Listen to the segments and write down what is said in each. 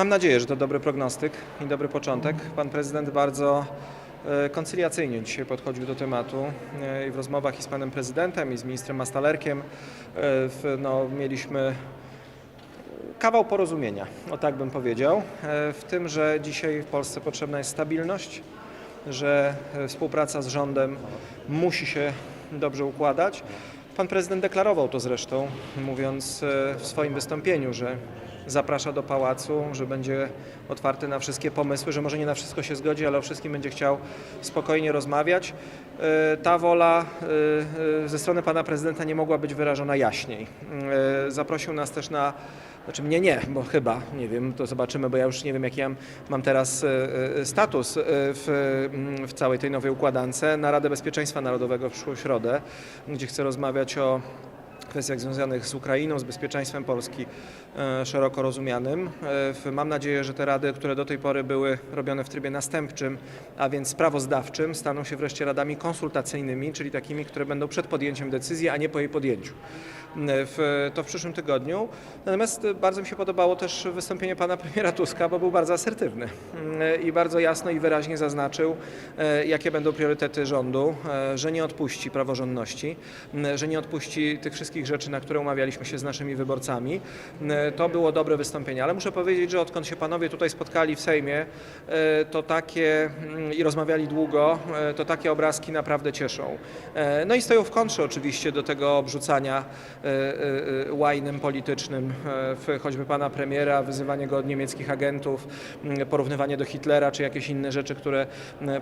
Mam nadzieję, że to dobry prognostyk i dobry początek. Pan prezydent bardzo e, koncyliacyjnie dzisiaj podchodził do tematu e, i w rozmowach i z panem prezydentem, i z ministrem Mastalerkiem e, no, mieliśmy kawał porozumienia, o tak bym powiedział, w tym, że dzisiaj w Polsce potrzebna jest stabilność, że współpraca z rządem musi się dobrze układać. Pan prezydent deklarował to zresztą, mówiąc e, w swoim wystąpieniu, że zaprasza do pałacu, że będzie otwarty na wszystkie pomysły, że może nie na wszystko się zgodzi, ale o wszystkim będzie chciał spokojnie rozmawiać. E, Ta wola e, ze strony pana prezydenta nie mogła być wyrażona jaśniej. Zaprosił nas też na znaczy mnie nie, bo chyba, nie wiem, to zobaczymy, bo ja już nie wiem jaki ja mam teraz e, e, status e, w, mm, w całej tej nowej układance na Radę Bezpieczeństwa Narodowego w przyszłą środę, gdzie chcę rozmawiać o kwestiach związanych z Ukrainą, z bezpieczeństwem Polski e, szeroko rozumianym. E, Mam nadzieję, że te rady, które do tej pory były robione w trybie następczym, a więc sprawozdawczym, staną się wreszcie radami konsultacyjnymi, czyli takimi, które będą przed podjęciem decyzji, a nie po jej podjęciu. E, W, to w przyszłym tygodniu. Natomiast bardzo mi się podobało też wystąpienie pana premiera Tuska, bo był bardzo asertywny e, i bardzo jasno i wyraźnie zaznaczył, jakie będą priorytety rządu, że nie odpuści praworządności, że nie odpuści tych wszystkich rzeczy, na które umawialiśmy się z naszymi wyborcami. M, To było dobre wystąpienie, ale muszę powiedzieć, że odkąd się panowie tutaj spotkali w Sejmie, e, to takie mm, i rozmawiali długo, e, to takie obrazki naprawdę cieszą. E, No i stoją w kontrze oczywiście do tego obrzucania e, e, e, łajnem politycznym, e, choćby pana premiera, wyzywanie go od niemieckich agentów, porównywanie do Hitlera, czy jakieś inne rzeczy, które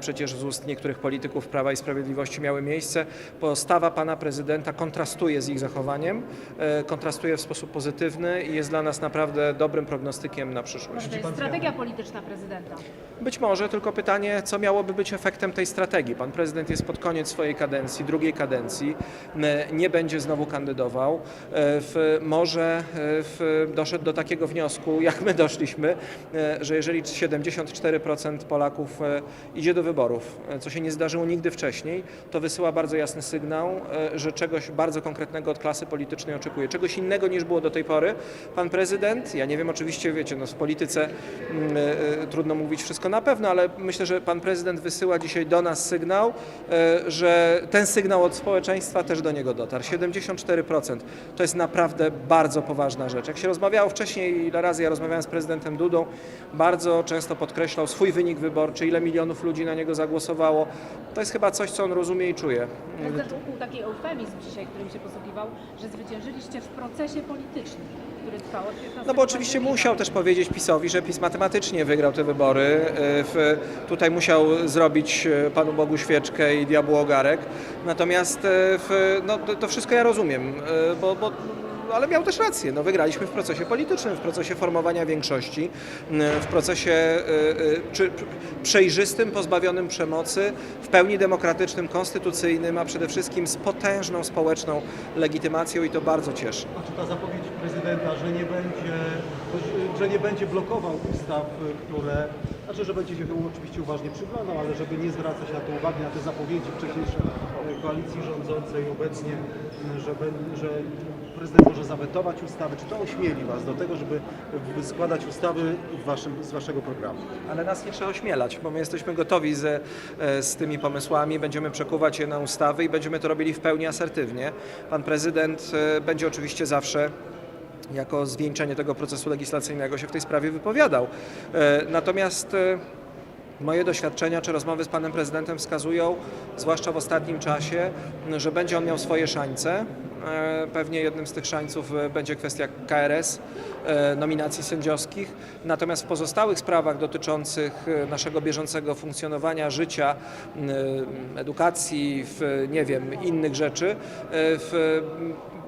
przecież z ust niektórych polityków Prawa i Sprawiedliwości miały miejsce. Postawa pana prezydenta kontrastuje z ich zachowaniem, e, kontrastuje w sposób pozytywny i jest dla nas naprawdę dobrym prognostykiem na przyszłość. To jest strategia polityczna prezydenta. Być może, tylko pytanie, co miałoby być efektem tej strategii. Pan prezydent jest pod koniec swojej kadencji, drugiej kadencji, nie będzie znowu kandydował. E, W, może e, w, doszedł do takiego wniosku, jak my doszliśmy, że jeżeli 74% Polaków idzie do wyborów, co się nie zdarzyło nigdy wcześniej, to wysyła bardzo jasny sygnał, że czegoś bardzo konkretnego od klasy politycznej oczekuje. Czegoś innego niż było do tej pory. Pan prezydent, ja nie wiem, oczywiście wiecie, no w polityce e, e, trudno mówić wszystko na pewno, ale myślę, że pan prezydent wysyła dzisiaj do nas sygnał, e, że ten sygnał od społeczeństwa też do niego dotarł. 74% to jest naprawdę bardzo poważna rzecz. Jak się rozmawiało wcześniej, ile razy ja rozmawiałem z prezydentem Dudą, bardzo często podkreślał swój wynik wyborczy, ile milionów ludzi na niego zagłosowało. To jest chyba coś, co on rozumie i czuje. To jest też ukuł taki eufemizm dzisiaj, którym się posługiwał, że zwyciężyliście w procesie politycznym, który trwał od 15 No bo oczywiście musiał też powiedzieć PiSowi, że PiS matematycznie wygrał te wybory. E, W, tutaj musiał zrobić e, Panu Bogu świeczkę i diabłu ogarek. Natomiast e, w, no, to, wszystko ja rozumiem, bo, bo ale miał też rację. No, wygraliśmy w procesie politycznym, w procesie formowania większości, m, w procesie e, e, czy, przejrzystym, pozbawionym przemocy, w pełni demokratycznym, konstytucyjnym, a przede wszystkim z potężną społeczną legitymacją i to bardzo cieszy. A czy ta zapowiedź prezydenta, że nie będzie, że nie będzie blokował ustaw, które, znaczy, że będzie się oczywiście uważnie przyglądał, ale żeby nie zwracać na to uwagi, na te zapowiedzi wcześniejszej e, koalicji rządzącej obecnie, m, że, że prezydent może zawetować ustawy. Czy to ośmieli Was do tego, żeby składać ustawy waszym, z Waszego programu? Ale nas nie trzeba ośmielać, bo my jesteśmy gotowi ze, e, z tymi pomysłami, będziemy przekuwać je na ustawy i będziemy to robili w pełni asertywnie. Pan prezydent e, będzie oczywiście zawsze jako zwieńczenie tego procesu legislacyjnego się w tej sprawie wypowiadał. E, Natomiast e, Moje doświadczenia czy rozmowy z panem prezydentem wskazują, zwłaszcza w ostatnim czasie, że będzie on miał swoje szańce. E, Pewnie jednym z tych szańców e, będzie kwestia KRS, e, nominacji sędziowskich. Natomiast w pozostałych sprawach dotyczących naszego bieżącego funkcjonowania, życia, edukacji, w, nie wiem, innych rzeczy, w,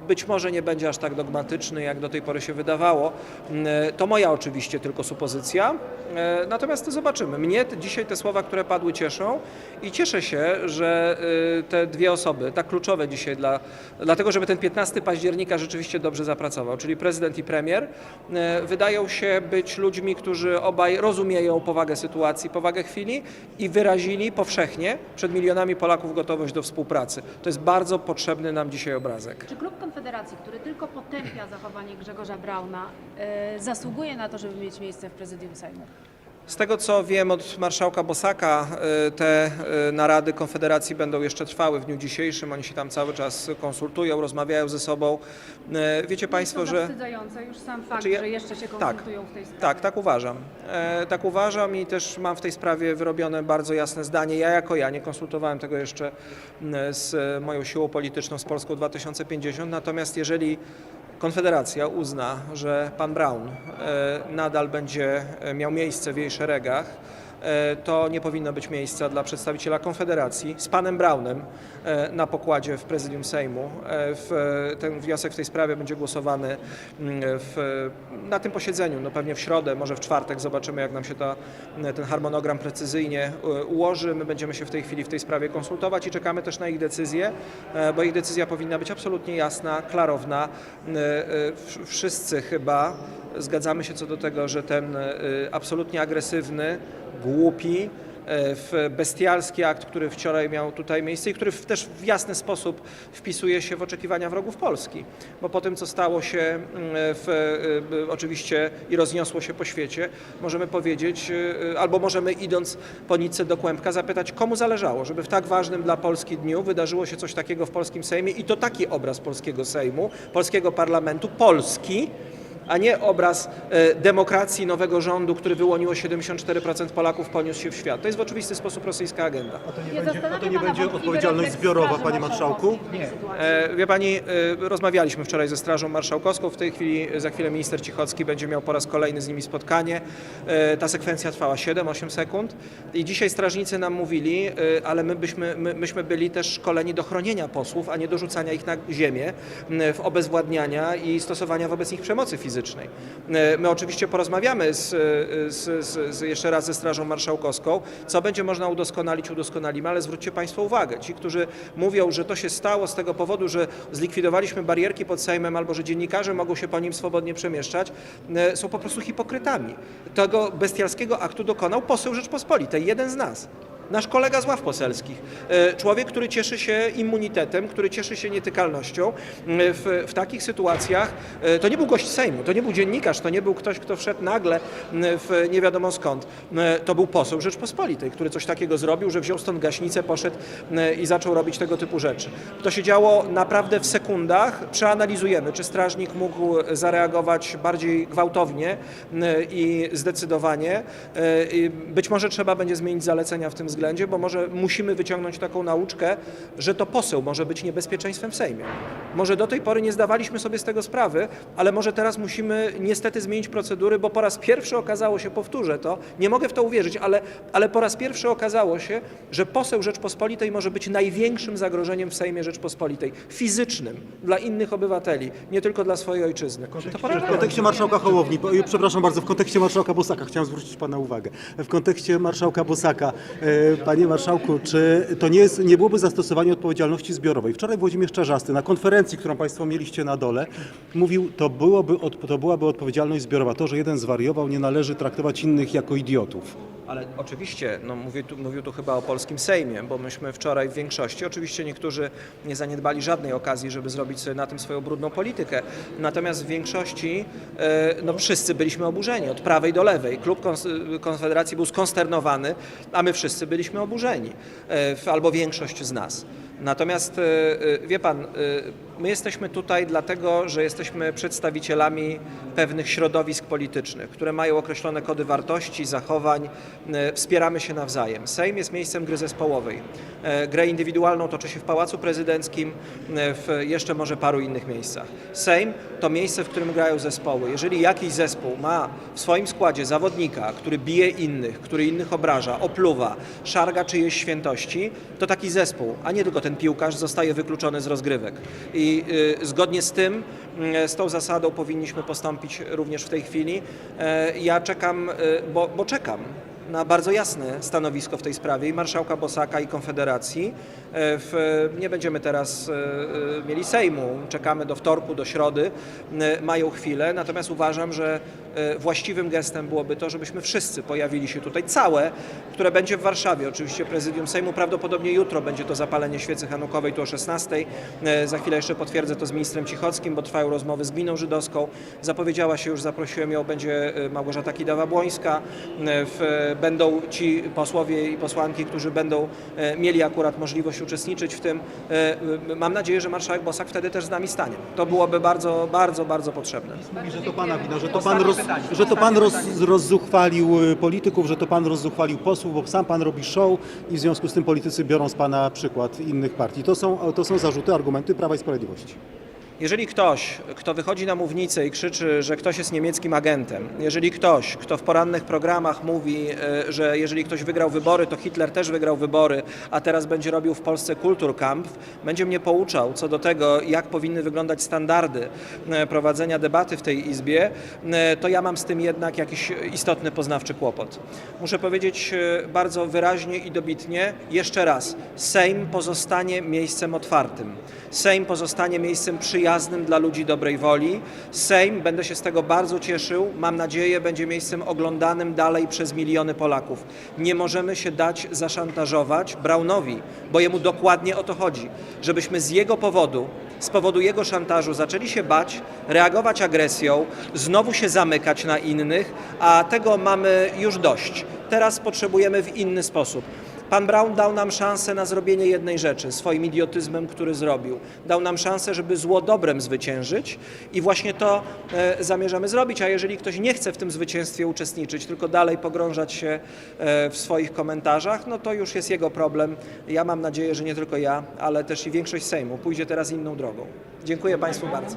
być może nie będzie aż tak dogmatyczny, jak do tej pory się wydawało. Mm, To moja oczywiście tylko supozycja, E, natomiast zobaczymy. Mnie dzisiaj te słowa, które padły cieszą i cieszę się, że y, te dwie osoby, tak kluczowe dzisiaj dla, dlatego, żeby ten 15 października rzeczywiście dobrze zapracował, czyli prezydent i premier, e, wydają się być ludźmi, którzy obaj rozumieją powagę sytuacji, powagę chwili i wyrazili powszechnie przed milionami Polaków gotowość do współpracy. To jest bardzo potrzebny nam dzisiaj obrazek. Czy klub Konfederacji, który tylko potępia zachowanie Grzegorza Brauna, e, zasługuje na to, żeby mieć miejsce w prezydium Sejmu? Z tego co wiem od marszałka Bosaka, y, te y, narady Konfederacji będą jeszcze trwały w dniu dzisiejszym. Oni się tam cały czas konsultują, rozmawiają ze sobą. Y, Wiecie Państwo, to że. już sam fakt, Znaczy ja- że jeszcze się tak. konsultują w tej sprawie. Tak, tak uważam. E, tak uważam i też mam w tej sprawie wyrobione bardzo jasne zdanie. Ja jako ja nie konsultowałem tego jeszcze m, z moją siłą polityczną z Polską 2050. Natomiast jeżeli Konfederacja uzna, że pan Brown e, nadal będzie e, miał miejsce w jej szeregach, to nie powinno być miejsca dla przedstawiciela Konfederacji z panem Brownem e, na pokładzie w prezydium Sejmu. E, ten wniosek w tej sprawie będzie głosowany mm, w, na tym posiedzeniu, no pewnie w środę, może w czwartek. Zobaczymy, jak nam się ta, ten harmonogram precyzyjnie e, ułoży. My będziemy się w tej chwili w tej sprawie konsultować i czekamy też na ich decyzję, e, bo ich decyzja powinna być absolutnie jasna, klarowna. E, e, Wszyscy chyba zgadzamy się co do tego, że ten e, absolutnie agresywny, głupi, e, w bestialski akt, który wczoraj miał tutaj miejsce i który też w jasny sposób wpisuje się w oczekiwania wrogów Polski. Bo po tym, co stało się mm, w, e, oczywiście i rozniosło się po świecie, możemy powiedzieć, e, albo możemy idąc po nitce do kłębka zapytać, komu zależało, żeby w tak ważnym dla Polski dniu wydarzyło się coś takiego w polskim Sejmie i to taki obraz polskiego Sejmu, polskiego parlamentu, Polski, a nie obraz e, demokracji nowego rządu, który wyłoniło 74% Polaków, poniósł się w świat. To jest w oczywisty sposób rosyjska agenda. A to nie Nie będzie, to nie będzie odpowiedzialność zbiorowa, panie marszałku? Sytuacji? E, Wie pani, e, rozmawialiśmy wczoraj ze Strażą Marszałkowską. W tej chwili, za chwilę minister Cichocki będzie miał po raz kolejny z nimi spotkanie. E, Ta sekwencja trwała 7-8 sekund. I dzisiaj strażnicy nam mówili, e, ale my byśmy, my, myśmy byli też szkoleni do chronienia posłów, a nie do rzucania ich na ziemię, w obezwładniania i stosowania wobec nich przemocy fizycznej. E, My oczywiście porozmawiamy z, z, z, z jeszcze raz ze Strażą Marszałkowską, co będzie można udoskonalić, udoskonalimy, ale zwróćcie Państwo uwagę, ci, którzy mówią, że to się stało z tego powodu, że zlikwidowaliśmy barierki pod Sejmem albo że dziennikarze mogą się po nim swobodnie przemieszczać, e, są po prostu hipokrytami. Tego bestialskiego aktu dokonał poseł Rzeczpospolitej, jeden z nas. Nasz kolega z ław poselskich, E, człowiek, który cieszy się immunitetem, który cieszy się nietykalnością. E, W, w takich sytuacjach e, to nie był gość Sejmu, to nie był dziennikarz, to nie był ktoś, kto wszedł nagle w nie wiadomo skąd. To był poseł Rzeczpospolitej, który coś takiego zrobił, że wziął stąd gaśnicę, poszedł i zaczął robić tego typu rzeczy. To się działo naprawdę w sekundach. Przeanalizujemy, czy strażnik mógł zareagować bardziej gwałtownie i zdecydowanie. Być może trzeba będzie zmienić zalecenia w tym względzie, bo może musimy wyciągnąć taką nauczkę, że to poseł może być niebezpieczeństwem w Sejmie. Może do tej pory nie zdawaliśmy sobie z tego sprawy, ale może teraz musimy niestety zmienić procedury, bo po raz pierwszy okazało się, powtórzę to, nie mogę w to uwierzyć, ale, ale po raz pierwszy okazało się, że poseł Rzeczpospolitej może być największym zagrożeniem w Sejmie Rzeczpospolitej, fizycznym dla innych obywateli, nie tylko dla swojej ojczyzny. To W kontekście marszałka Hołowni, bo- przepraszam bardzo, w kontekście marszałka Bosaka chciałem zwrócić Pana uwagę. W kontekście marszałka Bosaka, e, Panie Marszałku, czy to nie, jest, nie byłoby zastosowanie odpowiedzialności zbiorowej? Wczoraj Włodzimierz Czarzasty na konferencji, którą Państwo mieliście na dole, mówił, to, byłoby, to byłaby odpowiedzialność zbiorowa. To, że jeden zwariował, nie należy traktować innych jako idiotów. Ale oczywiście, no mówił, tu, mówił tu chyba o polskim Sejmie, bo myśmy wczoraj w większości, oczywiście niektórzy nie zaniedbali żadnej okazji, żeby zrobić sobie na tym swoją brudną politykę. Natomiast w większości, e, no wszyscy byliśmy oburzeni, od prawej do lewej. Klub Konfederacji był skonsternowany, a my wszyscy byliśmy oburzeni, e, albo większość z nas. Natomiast e, e, wie pan, my jesteśmy tutaj dlatego, że jesteśmy przedstawicielami pewnych środowisk politycznych, które mają określone kody wartości, zachowań, e, wspieramy się nawzajem. Sejm jest miejscem gry zespołowej. E, Grę indywidualną toczy się w Pałacu Prezydenckim, e, w jeszcze może paru innych miejscach. Sejm to miejsce, w którym grają zespoły. Jeżeli jakiś zespół ma w swoim składzie zawodnika, który bije innych, który innych obraża, opluwa, szarga czyjeś świętości, to taki zespół, a nie tylko ten piłkarz zostaje wykluczony z rozgrywek. I y, zgodnie z tym, y, z tą zasadą powinniśmy postąpić również w tej chwili. E, Ja czekam, y, bo, bo czekam na bardzo jasne stanowisko w tej sprawie i marszałka Bosaka i Konfederacji. E, W, nie będziemy teraz e, e, mieli Sejmu, czekamy do wtorku, do środy, mają chwilę, natomiast uważam, że właściwym gestem byłoby to, żebyśmy wszyscy pojawili się tutaj, całe, które będzie w Warszawie, oczywiście prezydium Sejmu, prawdopodobnie jutro będzie to zapalenie świecy hanukowej tu o 16. E, Za chwilę jeszcze potwierdzę to z ministrem Cichockim, bo trwają rozmowy z gminą żydowską. Zapowiedziała się już, zaprosiłem ją, będzie Małgorzata Kidawa-Błońska. W- Będą ci posłowie i posłanki, którzy będą e, mieli akurat możliwość uczestniczyć w tym. E, e, Mam nadzieję, że marszałek Bosak wtedy też z nami stanie. To byłoby bardzo, bardzo, bardzo potrzebne. Mówi, że to pana wina, że to pan, roz, że to pan roz, rozzuchwalił y, polityków, że to pan rozzuchwalił posłów, bo sam pan robi show i w związku z tym politycy biorą z pana przykład innych partii. To są, to są zarzuty, argumenty Prawa i Sprawiedliwości. Jeżeli ktoś, kto wychodzi na mównicę i krzyczy, że ktoś jest niemieckim agentem, jeżeli ktoś, kto w porannych programach mówi, e, że jeżeli ktoś wygrał wybory, to Hitler też wygrał wybory, a teraz będzie robił w Polsce Kulturkampf, będzie mnie pouczał co do tego, jak powinny wyglądać standardy e, prowadzenia debaty w tej Izbie, e, to ja mam z tym jednak jakiś istotny poznawczy kłopot. Muszę powiedzieć bardzo wyraźnie i dobitnie, jeszcze raz, Sejm pozostanie miejscem otwartym. Sejm pozostanie miejscem przyjaznym dla ludzi dobrej woli. Sejm, będę się z tego bardzo cieszył, mam nadzieję, będzie miejscem oglądanym dalej przez miliony Polaków. Nie możemy się dać zaszantażować Braunowi, bo jemu dokładnie o to chodzi, żebyśmy z jego powodu, z powodu jego szantażu zaczęli się bać, reagować agresją, znowu się zamykać na innych, a tego mamy już dość. Teraz potrzebujemy w inny sposób. Pan Brown dał nam szansę na zrobienie jednej rzeczy, swoim idiotyzmem, który zrobił. Dał nam szansę, żeby zło dobrem zwyciężyć i właśnie to e, zamierzamy zrobić. A jeżeli ktoś nie chce w tym zwycięstwie uczestniczyć, tylko dalej pogrążać się e, w swoich komentarzach, no to już jest jego problem. Ja mam nadzieję, że nie tylko ja, ale też i większość Sejmu pójdzie teraz inną drogą. Dziękuję Państwu bardzo.